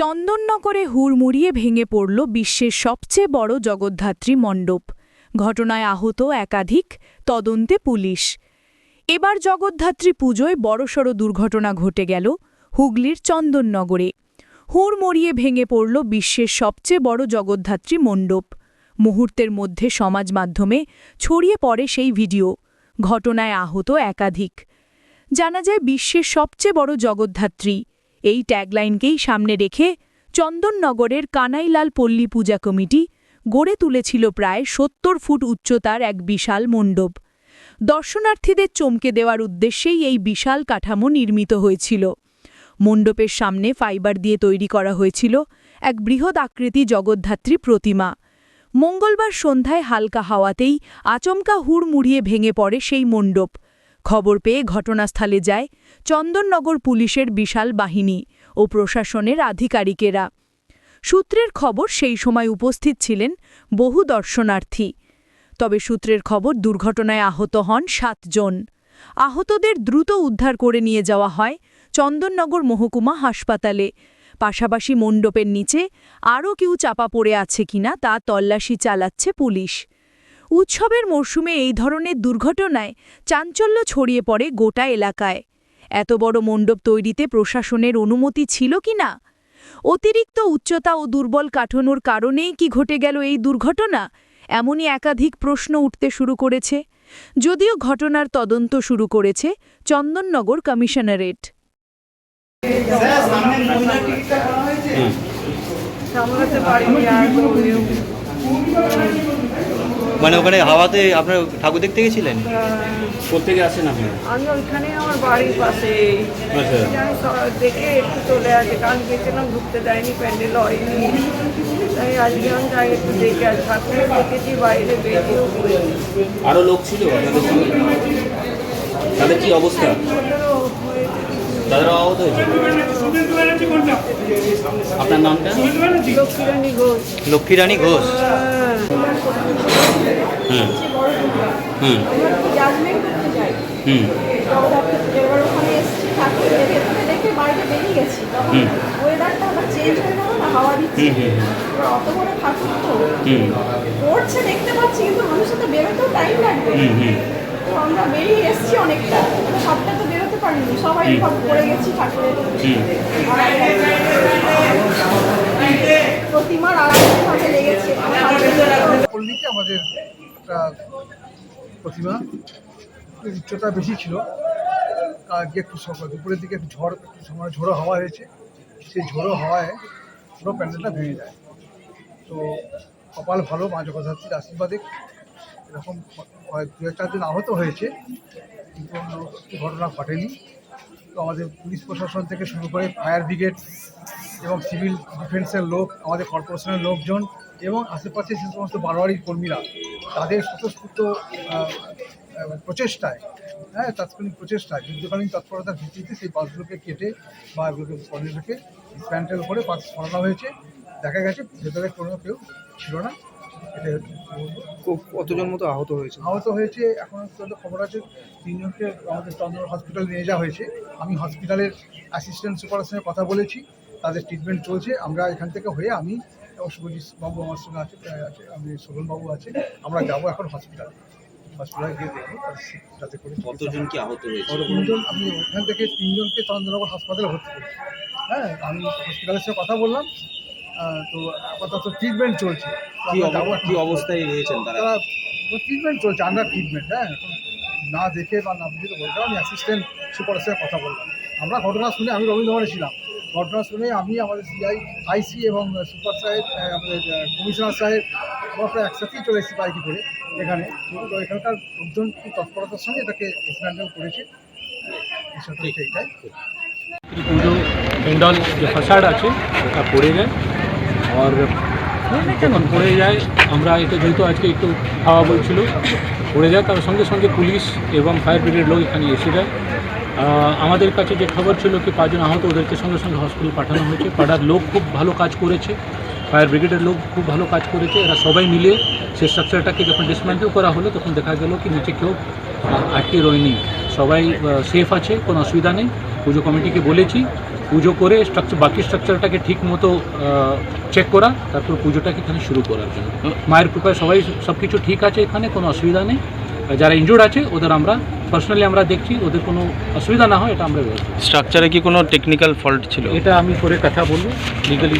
চন্দননগরে হুড়মুড়িয়ে ভেঙে পড়ল বিশ্বের সবচেয়ে বড় জগদ্ধাত্রী মণ্ডপ। ঘটনায় আহত একাধিক, তদন্তে পুলিশ। এবার জগদ্ধাত্রী পুজোয় বড়সড় দুর্ঘটনা ঘটে গেল হুগলির চন্দননগরে। হুড়মুড়িয়ে ভেঙে পড়ল বিশ্বের সবচেয়ে বড় জগদ্ধাত্রী মণ্ডপ। মুহূর্তের মধ্যে সমাজ মাধ্যমে ছড়িয়ে পড়ে সেই ভিডিও। ঘটনায় আহত একাধিক। জানা যায়, বিশ্বের সবচেয়ে বড় জগদ্ধাত্রী এই ট্যাগলাইনকেই সামনে রেখে চন্দননগরের কানাইলাল পল্লী পূজা কমিটি গড়ে তুলেছিল প্রায় সত্তর ফুট উচ্চতার এক বিশাল মণ্ডপ। দর্শনার্থীদের চমকে দেওয়ার উদ্দেশ্যেই এই বিশাল কাঠামো নির্মিত হয়েছিল। মণ্ডপের সামনে ফাইবার দিয়ে তৈরি করা হয়েছিল এক বৃহৎ আকৃতি জগদ্ধাত্রী প্রতিমা। মঙ্গলবার সন্ধ্যায় হালকা হাওয়াতেই আচমকা হুড়মুড়িয়ে ভেঙে পড়ে সেই মণ্ডপ। খবর পেয়ে ঘটনাস্থলে যায় চন্দননগর পুলিশের বিশাল বাহিনী ও প্রশাসনের আধিকারিকেরা। সূত্রের খবর সেই সময় উপস্থিত ছিলেন বহু দর্শনার্থী। তবে সূত্রের খবর দুর্ঘটনায় আহত হন সাতজন আহতদের দ্রুত উদ্ধার করে নিয়ে যাওয়া হয় চন্দননগর মহকুমা হাসপাতালে। পাশাপাশি মণ্ডপের নিচে আরও কেউ চাপা পড়ে আছে কিনা তা তল্লাশি চালাচ্ছে পুলিশ। উৎসবের মরশুমে এই ধরনের দুর্ঘটনায় চাঞ্চল্য ছড়িয়ে পড়ে গোটা এলাকায়। এত বড় মণ্ডপ তৈরিতে প্রশাসনের অনুমতি ছিল কি না? অতিরিক্ত উচ্চতা ও দুর্বল কাঠানোর কারণেই কি ঘটে গেল এই দুর্ঘটনা? এমনই একাধিক প্রশ্ন উঠতে শুরু করেছে। যদিও ঘটনার তদন্ত শুরু করেছে চন্দননগর কমিশনারেট। সামলাতে পারিনি আর মানে ওখানে হাওয়াতে আপনার ঠাকুর দেখতে গেছিলেন? কোথেকে আসেন আপনি? আমি ওইখানে আমার বাড়ির পাশে আচ্ছা। দেখে একটু চলে আসে কারণ গেছিলাম ঢুকতে দেয়নি প্যান্ডেল হয়নি। তাই আজকে আমি যাই একটু দেখে আসি ঠাকুর দেখেছি বাইরে বেরিয়েও ঘুরেছি আরও লোক ছিল আপনাদের সঙ্গে? তাদের কি অবস্থা? হয়েছে আহত হয়েছে? আপনার নামটা? লক্ষ্মীরানী ঘোষ। লক্ষ্মীরানী ঘোষ। হুম। হুম। হুম। হুম। অত বড় ঠাকুর তো পড়ছে দেখতে পাচ্ছি কিন্তু মানুষের তো বেরোতেও টাইম লাগবে তো আমরা বেরিয়ে এসেছি অনেকটা সবটা তো বেরোতে পারিনি সবাই সব পড়ে গেছি ঠাকুরের প্রতিমার আড়াইভাবে লেগেছে আমাদের একটা প্রতিমা। উচ্চতা বেশি ছিল। আজকে একটু দুপুরের দিকে একটু ঝড় সময় ঝোড়ো হাওয়া হয়েছে। সেই ঝোড়ো হাওয়ায় পুরো প্যান্ডেলটা ভেঙে যায়। তো কপাল ভালো, মা জগদ্ধাত্রীর আশীর্বাদে। এরকম দু এক চারজন আহত হয়েছে। কিন্তু অন্য ঘটনা ঘটেনি। তো আমাদের পুলিশ প্রশাসন থেকে শুরু করে ফায়ার ব্রিগেড এবং সিভিল ডিফেন্সের লোক আমাদের কর্পোরেশনের লোকজন এবং আশেপাশে যে সমস্ত বারোয়ারির কর্মীরা তাদের স্বতঃস্ফূর্ত প্রচেষ্টায় হ্যাঁ তাৎক্ষণিক প্রচেষ্টায় যুদ্ধকালীন তৎপরতার ভিত্তিতে সেই বাসগুলোকে কেটে বা এগুলোকে পণ্যটাকে ডিসপ্যান্টেল করে পাশ সরানো হয়েছে। দেখা গেছে ভেতরে কোনো কেউ ছিল না। কতজন মতো আহত হয়েছে আহত হয়েছে এখন পর্যন্ত খবর আছে তিনজনকে আমাদের চন্দ্র হসপিটালে নিয়ে যাওয়া হয়েছে। আমি হসপিটালের অ্যাসিস্ট্যান্ট সুপারের সঙ্গে কথা বলেছি। তাদের ট্রিটমেন্ট চলছে। আমরা এখান থেকে হয়ে আমি শুভজিৎ বাবু আমার সঙ্গে আছে আছে আমি শোভনবাবু আছে আমরা যাব এখন হসপিটালে হসপিটালে গিয়ে দেখব যাতে করে কতজন কি আহত হয়েছে? আমি ওখান থেকে তিনজনকে চন্দ্রনগর হাসপাতালে ভর্তি করেছি। হ্যাঁ আমি হসপিটালের সঙ্গে কথা বললাম। তো আপাতত ট্রিটমেন্ট চলছে। কি অবস্থায় রয়েছেন তারা? ট্রিটমেন্ট চলছে আন্ডার ট্রিটমেন্ট হ্যাঁ। এখন না দেখে বা না বুঝে তো বলতে। আমি অ্যাসিস্ট্যান্ট সুপারের সঙ্গে কথা বললাম। আমরা ঘটনা শুনে আমি রবীন্দ্রভবনে ছিলাম। ঘটনা শুনে আমি আমাদের সিআই আইসি এবং সুপার সাহেব আমাদের কমিশনার সাহেব প্রায় একসাথেই চলে এসেছি বাইকে করে এখানে। তো এখানকার লোকজন তৎপরতার সঙ্গে এটাকে ডিসম্যান্ডেল করেছে? পুজো প্যান্ডাল যে ফাসাড আছে, ওটা পড়ে যায়। আর যখন পড়ে যায়, আমরা এটা যেহেতু আজকে একটু হাওয়া বলছিল, পড়ে যায়, তার সঙ্গে সঙ্গে পুলিশ এবং ফায়ার ব্রিগেড লোক এখানে এসে যায়। আমাদের কাছে যে খবর ছিল কি পাঁচজন আহত, ওদেরকে সঙ্গে সঙ্গে হসপিটাল পাঠানো হয়েছে। পাড়ার লোক খুব ভালো কাজ করেছে। ফায়ার ব্রিগেডের লোক খুব ভালো কাজ করেছে। এরা সবাই মিলে সেই স্ট্রাকচারটাকে যখন ডিসমেন্টেল করা হলো, তখন দেখা গেল কি নিচে কেউ আটকে রয়নি। সবাই সেফ আছে, কোনো অসুবিধা নেই। পুজো কমিটিকে বলেছি, পুজো করে স্ট্রাকচার বাকি স্ট্রাকচারটাকে ঠিক মতো চেক করা, তারপর পুজোটাকে এখানে শুরু করার জন্য। মায়ের কৃপায় সবাই সব কিছু ঠিক আছে এখানে, কোনো অসুবিধা নেই। যারা ইনজুর্ড আছে ওদের আমরা পার্সোনালি আমরা দেখছি ওদের কোনো অসুবিধা না হয় এটা আমরা স্ট্রাকচারে কি কোনো টেকনিক্যাল ফল্ট ছিল এটা আমি করে কথা বলব লিগালি.